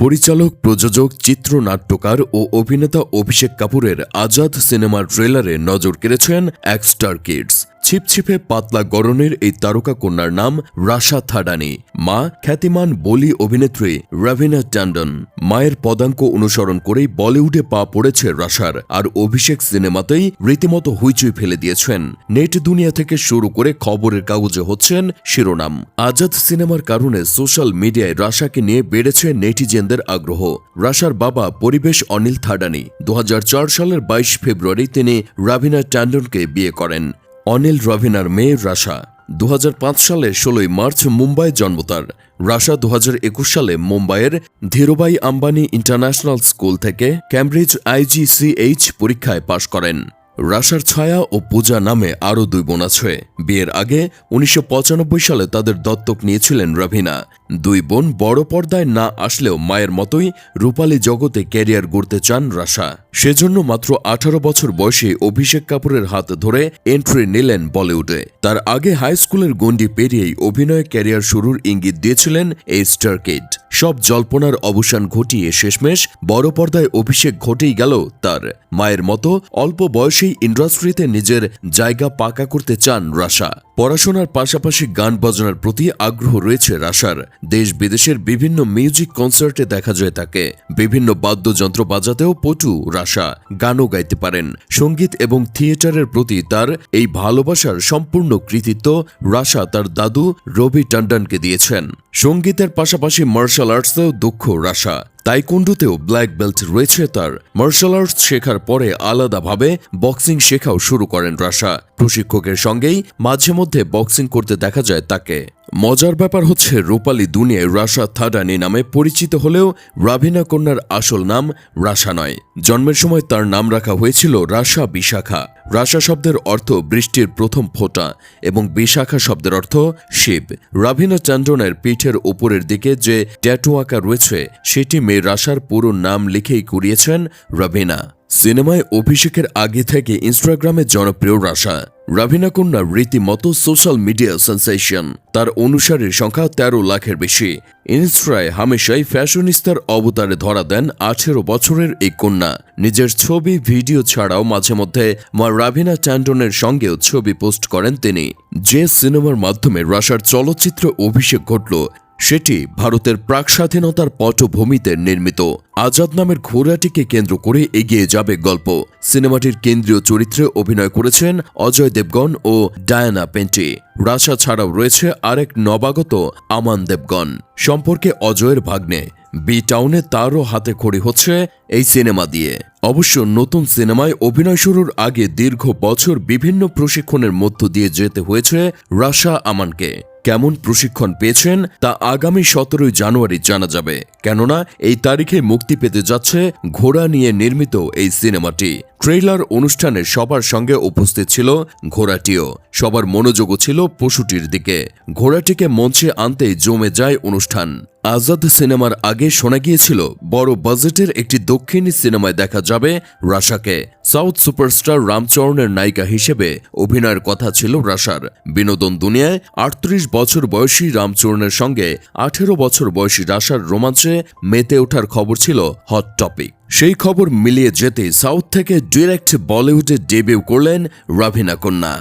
পরিচালক, প্রযোজক, চিত্রনাট্যকার ও অভিনেতা অভিষেক কাপুরের আজাদ সিনেমার ট্রেলারে নজর কেড়েছেন এক স্টার কিডস। ছিপছিপে পাতলা গরনের এই তারকা কন্যার নাম রাশা থাডানি। মা খ্যাতিমান বলি অভিনেত্রী রাভিনা ট্যান্ডন। মায়ের পদাঙ্ক অনুসরণ করেই বলিউডে পা পড়েছে রাশার, আর অভিষেক সিনেমাতেই রীতিমতো হুইচুই ফেলে দিয়েছেন। নেট দুনিয়া থেকে শুরু করে খবরের কাগজে হচ্ছেন শিরোনাম। আজাদ সিনেমার কারণে সোশ্যাল মিডিয়ায় রাশাকে নিয়ে বেড়েছে নেটিজেনদের আগ্রহ। রাশার বাবা পরিবেশ অনিল থাডানি। দু হাজার চার সালের বাইশ ফেব্রুয়ারি তিনি রাভিনা ট্যান্ডনকে বিয়ে করেন। অনিল রভিনার মেয়ে রাশা। দু হাজার পাঁচ সালে ষোলোই মার্চ মুম্বাই জন্ম তার। রাশা দু হাজার একুশ সালে মুম্বাইয়ের ধীরুবাই আম্বানি ইন্টারন্যাশনাল স্কুল থেকে ক্যামব্রিজ আইজিসিএইচ পরীক্ষায় পাশ করেন। রাশার ছায়া ও পূজা নামে আরও দুই বোন আছে। বিয়ের আগে উনিশশো পঁচানব্বই সালে তাদের দত্তক নিয়েছিলেন রভিনা। দুই বোন বড় পর্দায় না আসলেও মায়ের মতোই রূপালী জগতে ক্যারিয়ার গড়তে চান রাশা। সেজন্য মাত্র আঠারো বছর বয়সে অভিষেক কাপুরের হাত ধরে এন্ট্রি নিলেন বলিউডে। তার আগে হাই স্কুলের গণ্ডি পেরিয়েই অভিনয় ক্যারিয়ার শুরুর ইঙ্গিত দিয়েছিলেন এই স্টার কিড সব জল্পনার অবসান ঘটিয়ে শেষমেশ বড় পর্দায় অভিষেক ঘটেই গেল তার। মায়ের মতো অল্প বয়সেই ইন্ডাস্ট্রিতে নিজের জায়গা পাকা করতে চান রাশা। পড়াশোনার পাশাপাশি গান বাজনার প্রতি আগ্রহ রয়েছে রাশার। দেশ বিদেশের বিভিন্ন মিউজিক কনসার্টে দেখা যায় তাকে। বিভিন্ন বাদ্যযন্ত্র বাজাতেও পটু রাশা। গানও গাইতে পারেন। সংগীত এবং থিয়েটারের প্রতি তার এই ভালোবাসার সম্পূর্ণ কৃতিত্ব রাশা তার দাদু রবি টন্ডনকে দিয়েছেন। সঙ্গীতের পাশাপাশি মার্শাল আর্টসেও দক্ষ রাশা। তাইকুন্ডুতেও ব্ল্যাক বেল্ট রয়েছে তার। মার্শাল আর্টস শেখার পরে আলাদাভাবে বক্সিং শেখাও শুরু করেন রাশা। প্রশিক্ষকের সঙ্গেই মাঝে মধ্যে বক্সিং করতে দেখা যায় তাকে। মজার ব্যাপার হচ্ছে, রূপালি দুনিয়ায় রাশা থাডানি নামে পরিচিত হলেও রাভিনা কন্যার আসল নাম রাশা নয়। জন্মের সময় তার নাম রাখা হয়েছিল রাশা বিশাখা। রাশা শব্দের অর্থ বৃষ্টির প্রথম ফোঁটা এবং বিশাখা শব্দের অর্থ শিব। রাভিনা চন্দ্রনের পিঠের উপরের দিকে যে ট্যাটু আঁকা রয়েছে, সেটি মেয়ে রাশার পুরো নাম লিখেই কুড়িয়েছেন রাভিনা সিনেমায় অভিষেকের আগে থেকে ইনস্টাগ্রামে জনপ্রিয় রাশা। রাভিনা কন্যা রীতিমতো সোশ্যাল মিডিয়া সেন্সেশন। তার অনুসারীর সংখ্যা তেরো লাখের বেশি। ইনস্ট্রায় হামেশাই ফ্যাশনিস্তার অবতারে ধরা দেন আঠেরো বছরের এই কন্যা। নিজের ছবি, ভিডিও ছাড়াও মাঝে মধ্যে মা রাভিনা ট্যান্ডনের সঙ্গেও ছবি পোস্ট করেন তিনি। যে সিনেমার মাধ্যমে রাশার চলচ্চিত্র অভিষেক ঘটল সেটি ভারতের প্রাক স্বাধীনতার পটভূমিতে নির্মিত। আজাদ নামের ঘোড়াটিকে কেন্দ্র করে এগিয়ে যাবে গল্প। সিনেমাটির কেন্দ্রীয় চরিত্রে অভিনয় করেছেন অজয় দেবগন ও ডায়ানা পেন্টি। রাশা ছাড়াও রয়েছে আরেক নবাগত আমান দেবগন। সম্পর্কে অজয়ের ভাগ্নে, বি টাউনে তারও হাতে খড়ি হচ্ছে এই সিনেমা দিয়ে। অবশ্য নতুন সিনেমায় অভিনয় শুরুর আগে দীর্ঘ বছর বিভিন্ন প্রশিক্ষণের মধ্য দিয়ে যেতে হয়েছে রাশা আমানকে। কেমন প্রশিক্ষণ পেয়েছেন তা আগামী সতেরোই জানুয়ারি জানা যাবে। কেননা, এই তারিখে মুক্তি পেতে যাচ্ছে ঘোড়া নিয়ে নির্মিত এই সিনেমাটি। ট্রেইলার অনুষ্ঠানে সবার সঙ্গে উপস্থিত ছিল ঘোড়াটিও। সবার মনোযোগও ছিল পশুটির দিকে। ঘোড়াটিকে মঞ্চে আনতেই জমে যায় অনুষ্ঠান। আজাদ সিনেমার আগে শোনা গিয়েছিল, বড় বাজেটের একটি দক্ষিণী সিনেমায় দেখা যাবে রাশাকে। সাউথ সুপারস্টার রামচরণের নায়িকা হিসেবে অভিনয়ের কথা ছিল রাশার। বিনোদন দুনিয়ায় আটত্রিশ বছর বয়সী রামচরণের সঙ্গে আঠেরো বছর বয়সী রাশার রোমাঞ্চে মেতে ওঠার খবর ছিল হট টপিক সেই খবর মিলিয়ে যেতে সাউথ থেকে ডিরেক্ট বলিউডে ডেবিউ করলেন রাভিনা কন্যা।